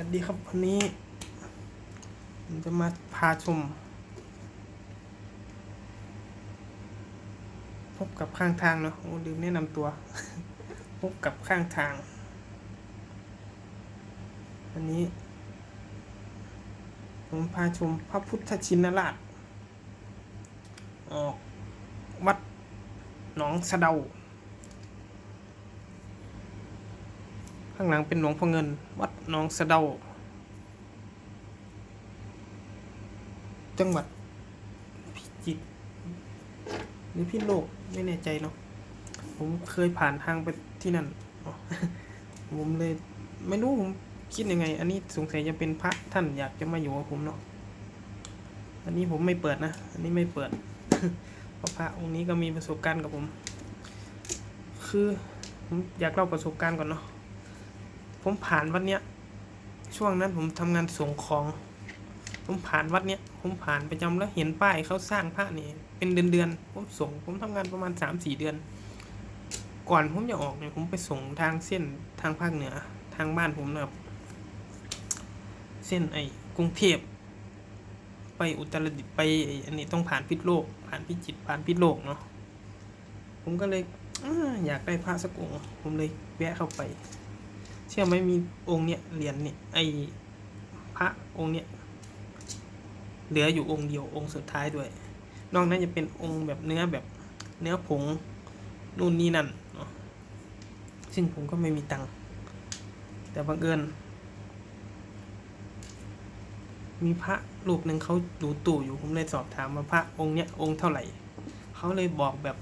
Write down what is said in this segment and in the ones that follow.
วัสดีครับวันนี้ผมจะมาพาชม พบกับข้างทางเนาะโอ้ลืมแนะนำตัว พบกับข้างทางอันนี้ ผมพาชมพระพุทธชินราชออกวัดหนองสะเดา ข้างหลังเป็นหลวงพ่อเงิน วัดหนองสะเดา จังหวัดพิจิตรหรือพิโลกไม่แน่ใจเนาะผมเคยผ่านทางไปที่นั่น ผมเลยไม่รู้ผมคิดยังไง อันนี้สงสัยจะเป็นพระท่านอยากจะมาอยู่กับผมเนาะ อันนี้ผมไม่เปิดนะ อันนี้ไม่เปิด เพราะพระองค์นี้ก็มีประสบการณ์กับผม คือผมอยากเล่าประสบการณ์ก่อนเนาะ ผมผ่านวัดเนี้ย ช่วงนั้นผมทำงานส่งของ ผมผ่านวัดเนี้ย ผมผ่านประจำแล้วเห็นป้ายเขาสร้างพระนี่ เป็นเดือนเดือนผมส่ง ผมทำงานประมาณสามสี่เดือน ก่อนผมจะออกเนี่ยผมไปส่งทางเส้นทางภาคเหนือ ทางบ้านผมนะครับ เส้นไอ้กรุงเทพไปอุตรดิตถ์ไปไอ้อันนี้ต้องผ่านพิษโลก ผ่านพิจิตรผ่านพิษโลกเนาะผมก็เลยออยากได้พระสักองค์ผมเลยแวะเข้าไป เชื่อไหมมีองค์เนี้ยเหรียญเนี่ยไอพระองค์เนี้ยเหลืออยู่องค์เดียวองค์สุดท้ายด้วย นอกนั้นจะเป็นองค์แบบเนื้อแบบเนื้อผงนู่นนี่นั่นเนาะซึ่งผมก็ไม่มีตังค์แต่บังเอิญมีพระรูปหนึ่งเขาดูตู่อยู่ผมเลยสอบถามว่าพระองค์เนี้ยองค์เท่าไหร่เขาเลยบอกแบบ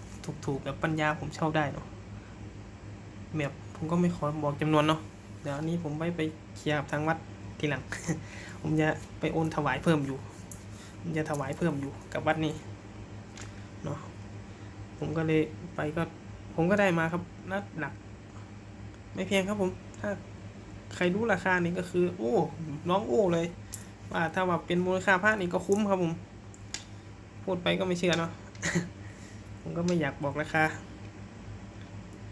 ถูกๆแบบปัญญาผมเช่าได้เนาะแบบผมก็ไม่ขอบอกจำนวนเนาะ ดี๋ยวนี้ผมไปไปเคลียร์กับทางวัดทีหลัง ผมจะไปโอนถวายเพิ่มอยู่ ผมจะถวายเพิ่มอยู่กับวัดนี้เนาะผมก็เลยไปก็ ผมก็ได้มาครับนัดหลัก ไม่เพียงครับผม ถ้าใครรู้ราคานี่ก็คือ โอ้น้องโอ้เลยว่าถ้าว่าเป็นมูลค่าพระนี่ก็คุ้มครับผม พูดไปก็ไม่เชื่อเนาะผมก็ไม่อยากบอกราคา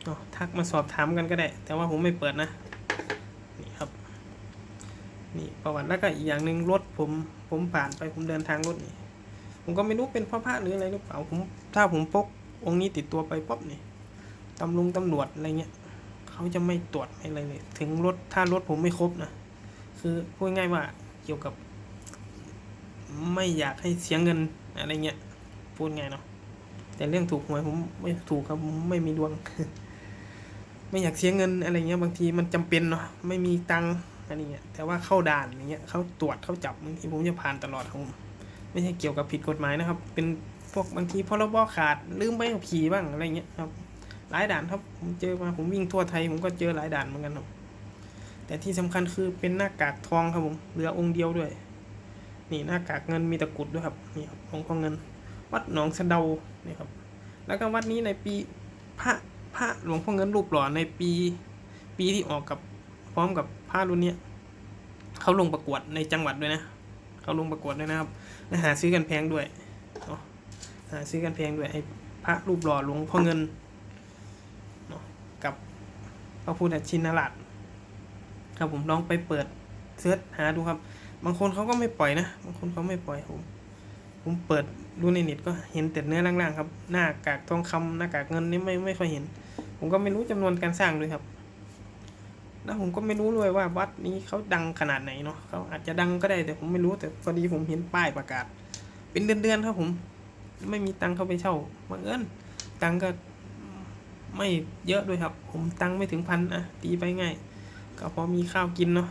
เนาะทักมาสอบถามกันก็ได้ แต่ว่าผมไม่เปิดนะ นี่ครับ นี่ประวัติแล้วก็อีกอย่างหนึ่งรถผม ผมผ่านไปผมเดินทางรถนี่ ผมก็ไม่รู้เป็นเพ่อพระหรืออะไรหรือเปล่าผมถ้าผมพกองค์นี้ติดตัวไปป๊อบนี่ตำรวจตำรวจอะไรเงี้ยเขาจะไม่ตรวจไม่อะไรเลย ถึงรถถ้ารถผมไม่ครบนะคือพูดง่ายว่าเกี่ยวกับ ไม่อยากให้เสียเงินอะไรเงี้ยพูดง่ายเนาะแต่เรื่องถูกหวยผมไม่ถูกครับผมไม่มีดวง ไม่อยากเสียเงินอะไรเงี้ยบางทีมันจำเป็นเนาะไม่มีตังค์อะไรเงี้ยแต่ว่าเข้าด่านอย่างเงี้ยเขาตรวจเขาจับบางทีผมจะผ่านตลอดครับผมไม่ใช่เกี่ยวกับผิดกฎหมายนะครับ เป็นพวกบางทีพรบขาดลืมใบขับขี่บ้างอะไรเงี้ยครับ หลายด่านครับผมเจอมาผมวิ่งทั่วไทยผมก็เจอหลายด่านเหมือนกันครับแต่ที่สำคัญคือเป็นหน้ากากทองครับผมเหลือองค์เดียวด้วย นี่หน้ากากเงินมีตะกุดด้วยครับนี่ครับองค์พ่อเงิน วัดหนองสะเดานี่ครับ แล้วก็วัดนี้ในปีพระ พระหลวงพ่อเงินรูปหล่อในปีปีที่ออกกับพร้อมกับพระรุ่นเนี้ยเขาลงประกวดในจังหวัดด้วยนะเขาลงประกวดด้วยนะครับหาซื้อกันแพงด้วยเนาะหาซื้อกันแพงด้วยไอ้พระรูปหล่อหลวงพ่อเงินเนาะกับพระพุทธชินราชครับผมลองไปเปิดเสิร์ชหาดูครับ บางคนเขาก็ไม่ปล่อยนะ บางคนเขาไม่ปล่อยผมผมเปิดดูในเน็ตก็เห็นแต่เนื้อล่างๆครับ หน้ากากทองคำหน้ากากเงินนี่ไม่ไม่ค่อยเห็น ผมก็ไม่รู้จำนวนการสร้างด้วยครับ แล้วผมก็ไม่รู้ด้วยว่าวัดนี้เขาดังขนาดไหนเนาะเขาอาจจะดังก็ได้แต่ผมไม่รู้แต่พอดีผมเห็นป้ายประกาศ เป็นเดือนๆครับผม ไม่มีตังค์เข้าไปเช่าบังเอิญตังค์ก็ไม่เยอะด้วยครับ ผมตังค์ไม่ถึงพันอะตีไปง่ายก็พอมีข้าวกินเนาะ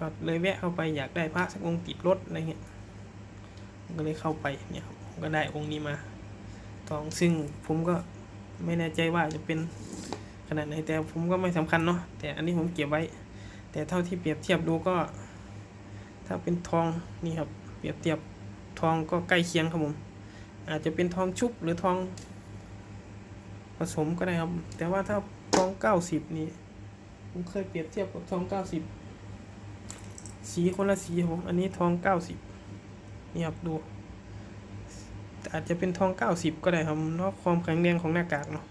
ก็เลยแวะเข้าไปอยากได้พระสักองค์ติดรถอะไรเงี้ยก็เลยเข้าไปเนี่ยผมก็ได้องค์นี้มา ทองซึ่งผมก็ ไม่แน่ใจว่าจะเป็นขนาดไหนแต่ผมก็ไม่สำคัญเนาะแต่อันนี้ผมเก็บไว้ แต่เท่าที่เปรียบเทียบดูก็ ถ้าเป็นทองนี่ครับเปรียบเทียบทองก็ใกล้เคียงครับผมอาจจะเป็นทองชุบหรือทอง ผสมก็ได้ครับ แต่ว่าถ้าทองเก้าสิบนี่ผมเคยเปรียบเทียบกับทองเก้าสิบสีคนละสีผมอันนี้ทองเก้าสิบนี่ครับดู อาจจะเป็นทองเก้าสิบก็ได้ครับเพราะความแข็งแรงของหน้ากากเนาะ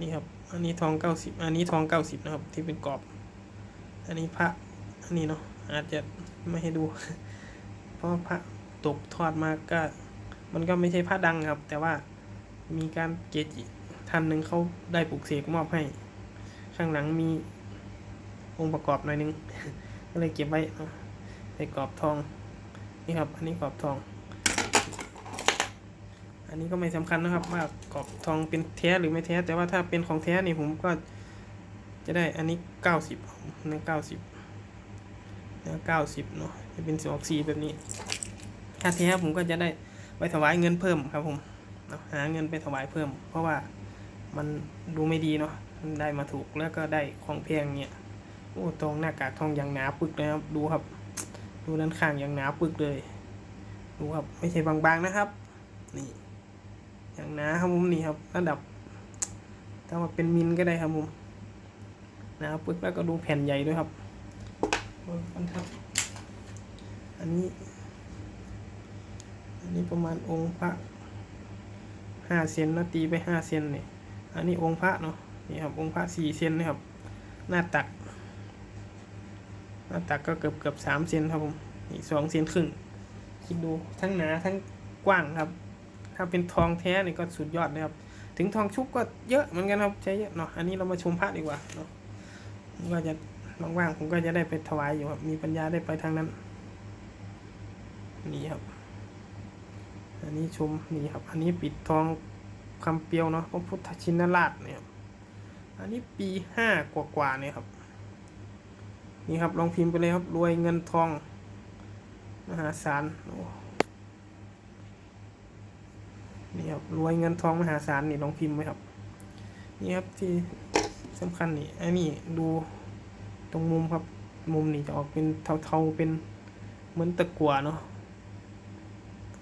นี่ครับ อันนี้ทองเก้าสิบอันนี้ทองเก้าสิบนะครับ ที่เป็นกรอบ อันนี้พระอันี่เนาะอาจจะไม่ให้ดู เพราะพระตกทอดมาก็ มันก็ไม่ใช่พระดังครับ แต่ว่ามีการเกจิท่านหนึ่งเขาได้ปลูกเสกมอบให้ ข้างหลังมีองค์ประกอบหน่อยนึงก็เลยเก็บไว้เนาะในกรอบทอง นี่ครับ อันนี้กรอบทอง อันนี้ก็ไม่สำคัญนะครับว่ากรอบทองเป็นแท้หรือไม่แท้ แต่ว่าถ้าเป็นของแท้นี่ผมก็จะได้อันนี้เก้าสิบนี่เก้าสิบนี่เก้าสิบเนาะจะเป็นสีออกสีแบบนี้ ถ้าแท้ผมก็จะได้ไปถวายเงินเพิ่มครับผมหาเงินไปถวายเพิ่ม เพราะว่ามันดูไม่ดีเนาะมันได้มาถูกแล้วก็ได้ของแพงเนี่ยโอ้ทองหน้ากากทองอย่างหนาปึกเลยครับดูครับ ดูด้านข้างอย่างหนาปึกเลย ดูครับไม่ใช่บางๆนะครับ นี่ อย่างหนาครับผมนี่ครับระดับถ้ามาเป็นมิลก็ได้ครับผมหนาปึกแล้วก็ดูแผ่นใหญ่ด้วยครับบนบรรทัดอันนี้ อันนี้ประมาณองค์พระห้าเซนนะตีไปห้าเซนเนี่ยอันนี้องค์พระเนาะนี่ครับองค์พระสี่เซนนะครับ หน้าตัก หน้าตักก็เกือบเกือบสามเซนครับผมนี่สองเซนครึ่งคิดดูทั้งหนาทั้งกว้างครับ ถ้าเป็นทองแท้นี่ก็สุดยอดนะครับ ถึงทองชุบก็เยอะเหมือนกันครับใช้เยอะเนาะ อันนี้เรามาชมพระดีกว่าเนาะผมก็จะว่างๆผมก็จะได้ไปถวายอยู่ครับ มีปัญญาได้ไปทางนั้น นี่ครับ อันนี้ชมนี่ครับ อันนี้ปิดทองคำเปียวเนาะพระพุทธชินราชเนี่ยครับอันนี้ปีห้ากว่าๆเนี่ยครับ นี่ครับลองพิมพ์ไปเลยครับรวยเงินทอง มหาศาลโอ้ นี่ครับรวยเงินทองมหาศาลนี่ลองพิมพ์ไว้ครับ นี่ครับที่สำคัญนี่อันนี้ดูตรงมุมครับ มุมนี่จะออกเป็นเทาๆเป็นเหมือนตะกั่วเนาะ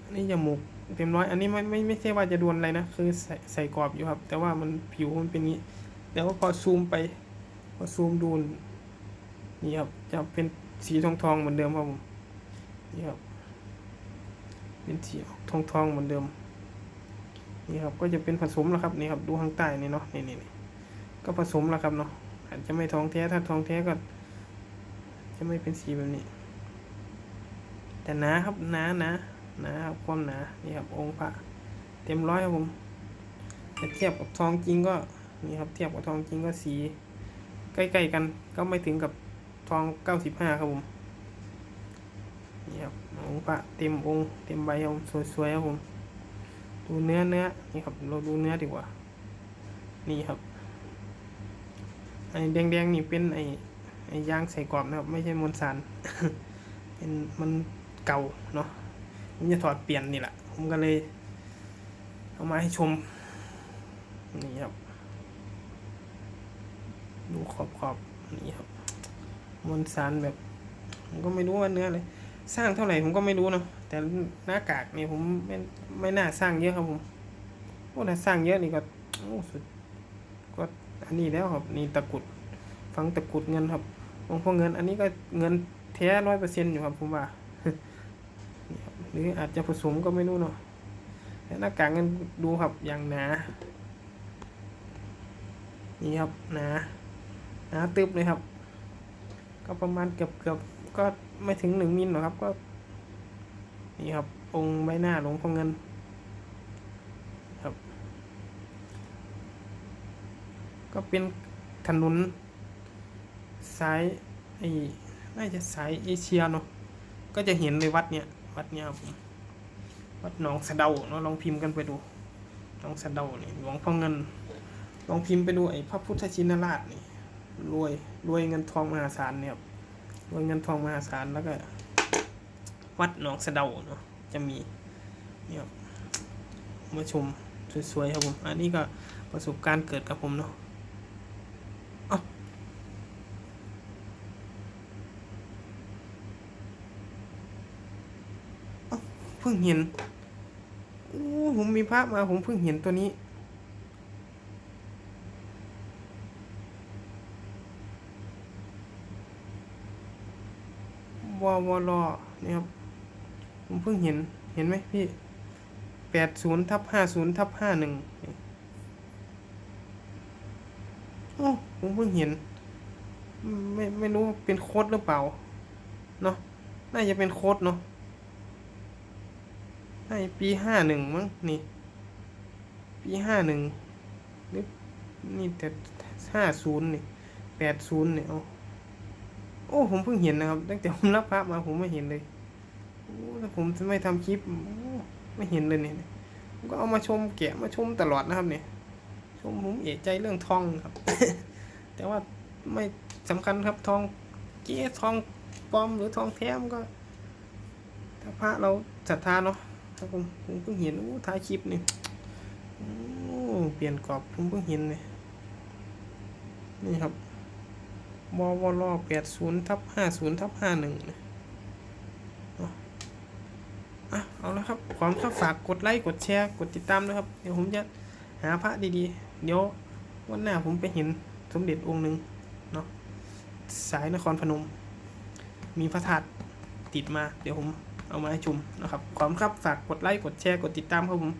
อันนี้จมูกเต็มร้อย อันนี้ไม่ไม่ไม่ใช่ว่าจะดวนอะไรนะ คือใส่ใส่กรอบอยู่ครับ แต่ว่ามันผิวมันเป็นงี้แต่ว่าพอซูมไป พอซูมดูนี่ครับจะเป็นสีทองทองเหมือนเดิมครับผมนี่ครับเป็นสีทองทองเหมือนเดิม นี่ครับก็จะเป็นผสมแล้วครับนี่ครับดูข้างใต้นี่เนาะนี่นี่ก็ผสมแล้วครับเนาะอาจจะไม่ทองแท้ถ้าทองแท้ก็ จะไม่เป็นสีแบบนี้ แต่หนาครับหนาหนาหนาครับความหนานี่ครับองค์พระเต็มร้อยครับผมแต่เทียบกับทองจริงก็นี่ครับเทียบกับทองจริงก็สี ใกล้ๆกันก็ไม่ถึงกับทองเก้าสิบห้าครับผมนี่ครับองค์พระเต็มองค์เต็มใบครับผมสวยๆครับผม ดูเนื้อเนื้อนี่ครับเราดูเนื้อดีกว่า นี่ครับไอ้แดงๆนี่เป็นไอ้ไอ้ยางใส่กรอบนะครับ ไม่ใช่มวลสารเป็นมันเก่าเนาะผมจะถอดเปลี่ยนนี่แหละผมก็เลยเอามาให้ชมนี่ครับ ดูขอบขอบนี่ครับมวลสารแบบ ผมก็ไม่รู้ว่าเนื้ออะไรสร้างเท่าไหร่ผมก็ไม่รู้เนาะ แต่หน้ากากนี่ผมไม่ไม่น่าสร้างเยอะครับผมโอ้ถ้าสร้างเยอะนี่ก็โอ้สุดก็อันนี้แล้วครับนี่ตะกุดฟังตะกุดเงินครับองค์พ่อเงิน อันนี้ก็เงินแท้ร้อยเปอร์เซ็นต์อยู่ครับผมว่าหรืออาจจะผสมก็ไม่รู้เนาะแต่หน้ากากเงินดูครับอย่างหนา นี่ครับหนาหนาตึบเลยครับ ก็ประมาณเกือบเกือบก็ไม่ถึงหนึ่งมิลหรอกครับก็ นี่ครับ องค์ใบหน้าหลวงพ่อเงินครับ ก็เป็นถนนสายไอ้น่าจะสายเอเชียเนาะก็จะเห็นเลยวัดเนี้ยวัดเนี้ยครับผมวัดหนองสะเดาเนาะลองพิมพ์กันไปดูหนองสะเดานี่หลวงพ่อเงิน ลองพิมพ์ไปดูไอ้พระพุทธชินราชนี่รวยรวยเงินทองมหาศาลเนี่ยรวยเงินทองมหาศาลแล้วก็ วัดหนองสะเดาเนาะจะมีเนี่ยครับมาชมสวยๆครับผม อันนี้ก็ประสบการณ์เกิดกับผมเนาะเอ้าเอ้าเพิ่งเห็น โอ้ผมมีพระมา ผมเพิ่งเห็นตัวนี้ววรนี่ครับ ผมเพิ่งเห็น เห็นไหมพี่แปดศูนย์ทับห้าศูนย์ทับห้าหนึ่งโอ้ผมเพิ่งเห็น ไม่ไม่รู้เป็นโค้ดหรือเปล่า เนาะ น่าจะเป็นโค้ดเนาะน่าจะปีห้าหนึ่งมั้งนี่ ปีห้าหนึ่งหรือนี่แต่ห้าศูนย์นี่แปดศูนย์เนี่ยเอาโอ้ ผมเพิ่งเห็นนะครับ ตั้งแต่ผมรับพระมาผมไม่เห็นเลย โอ้ถ้าผมจะไม่ทำคลิปไม่เห็นเลยเนี่ยผมก็เอามาชมแกะมาชมตลอดนะครับเนี่ยชมผมเอะใจเรื่องทองครับ แต่ว่าไม่สำคัญครับทองเก๊ทองปลอมหรือทองแท้มก็ถ้าพระเราศรัทธาเนาะถ้าผมผมเพิ่งเห็นโอ้ท้ายคลิปนี่โอ้เปลี่ยนกรอบผมเพิ่งเห็นเลยนี่ครับบวลแปดศูนย์ทับห้าศูนย์ทับห้าหนึ่ง อะครับความครับฝากกดไลค์กดแชร์กดติดตามด้วยครับ เดี๋ยวผมจะหาพระดีๆ เดี๋ยววันหน้าผมไปเห็นสมเด็จองค์หนึ่งเนาะสายนครพนม มีพระธาตุติดมา เดี๋ยวผมเอามาให้ชมนะครับ ความครับฝากกดไลค์กดแชร์กดติดตามครับผม